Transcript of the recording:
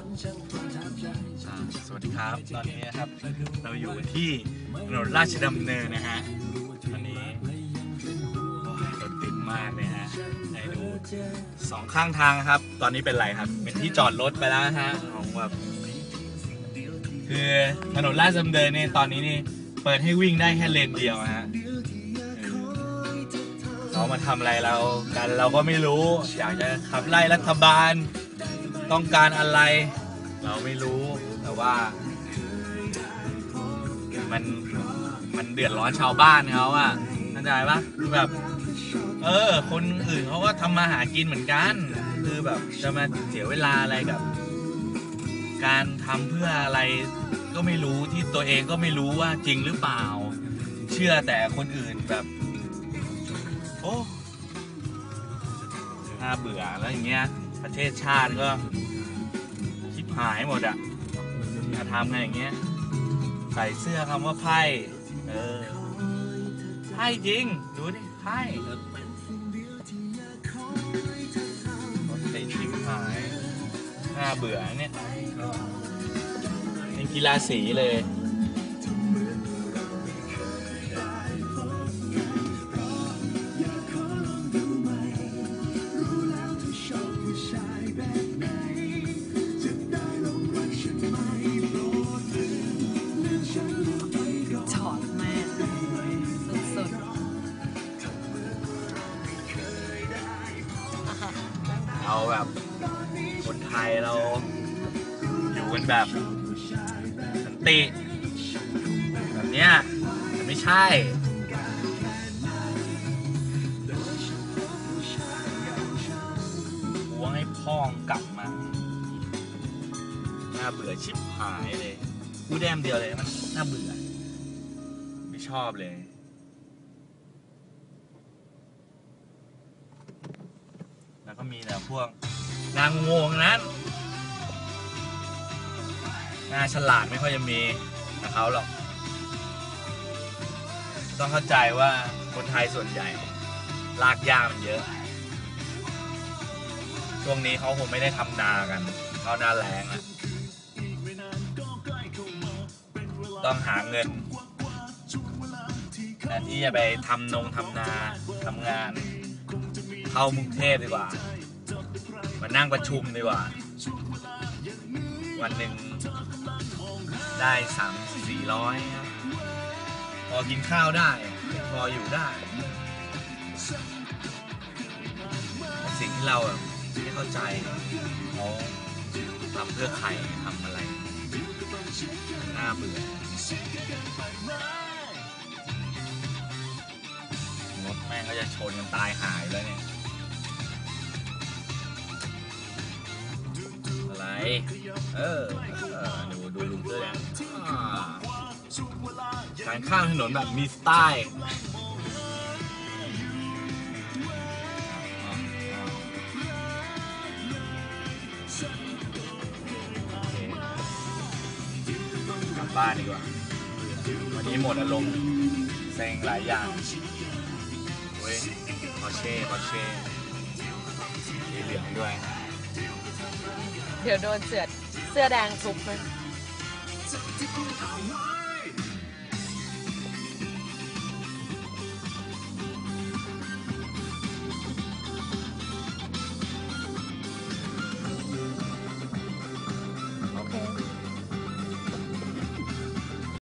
อ่าสวัสดีครับ ตอนนี้นะครับ เราอยู่ที่ถนนราชดำเนินนะฮะตอนนี้โอ้ยรถติดมากเลยฮะให้ดูสองข้างทางครับ ตอนนี้เป็นไรครับ เป็นที่จอดรถไปแล้วนะฮะของแบบคือถนนราชดำเนินเนี่ยตอนนี้นี่เปิดให้วิ่งได้แค่เลนเดียวนะฮะเออเขามาทำอะไรเรากันเราก็ไม่รู้ อยากจะขับไล่รัฐบาล ต้องการอะไร เราไม่รู้แต่ว่า มันมันเดือดร้อนชาวบ้านเขาอะเข้าใจปะคือแบบ เออ คนอื่นเขาก็ทำมาหากินเหมือนกัน คือแบบจะมาเสียเวลาอะไรกับ การทำเพื่ออะไรก็ไม่รู้ที่ตัวเองก็ไม่รู้ว่าจริงหรือเปล่า เชื่อแต่คนอื่นแบบ โอ้น่าเบื่อแล้วอย่างเงี้ย ประเทศชาติก็ชิบหายหมดอะจะทำไงอย่างเงี้ย ใส่เสื้อคำว่าไพ่เออไพ่จริง ดูดิไพ่รถติดชิบหายน่าเบื่อเนี่ยเป็นกีฬาสีเลย เอาแบบคนไทยเราอยู่กันแบบสันติแบบเนี้ยแต่ไม่ใช่หวงให้พ่องกลับมาน่าเบื่อชิบหายเลยพูดแดมเดียวเลยมันน่าเบื่อ ไม่ชอบเลย แล้ว ก็มีแต่พวกนางงงนั้นนาฉลาดไม่ค่อยจะมีกับเขาหรอก ต้องเข้าใจว่าคนไทยส่วนใหญ่ ลากย่ามันเยอะ ช่วงนี้เขาคงไม่ได้ทำนากันเขาหน้าแรงอะต้องหาเงินแทนที่จะไปทำนงทำนาทำงาน เข้ากรุงเทพดีกว่า มานั่งประชุมดีกว่า วันหนึ่งได้สามสี่ร้อยครับพอกินข้าวได้ พออยู่ได้ สิ่งที่เราไม่เข้าใจเขาทำเพื่อใครทำอะไรน่าเบื่อรถแม่งก็จะชนกันตายหายแล้วเนี่ย เออเออดูดูลุงเสื้อแดงอ่าการข้ามถนนแบบมีสไตล์กลับบ้านดีกว่า วันนี้หมดอารมณ์เซ็งหลายอย่างเว้ยพอเช่พอเช่สีเหลืองด้วย เดี๋ยวโดนเสือเสื้อแดงทุบเลยที่กูถาม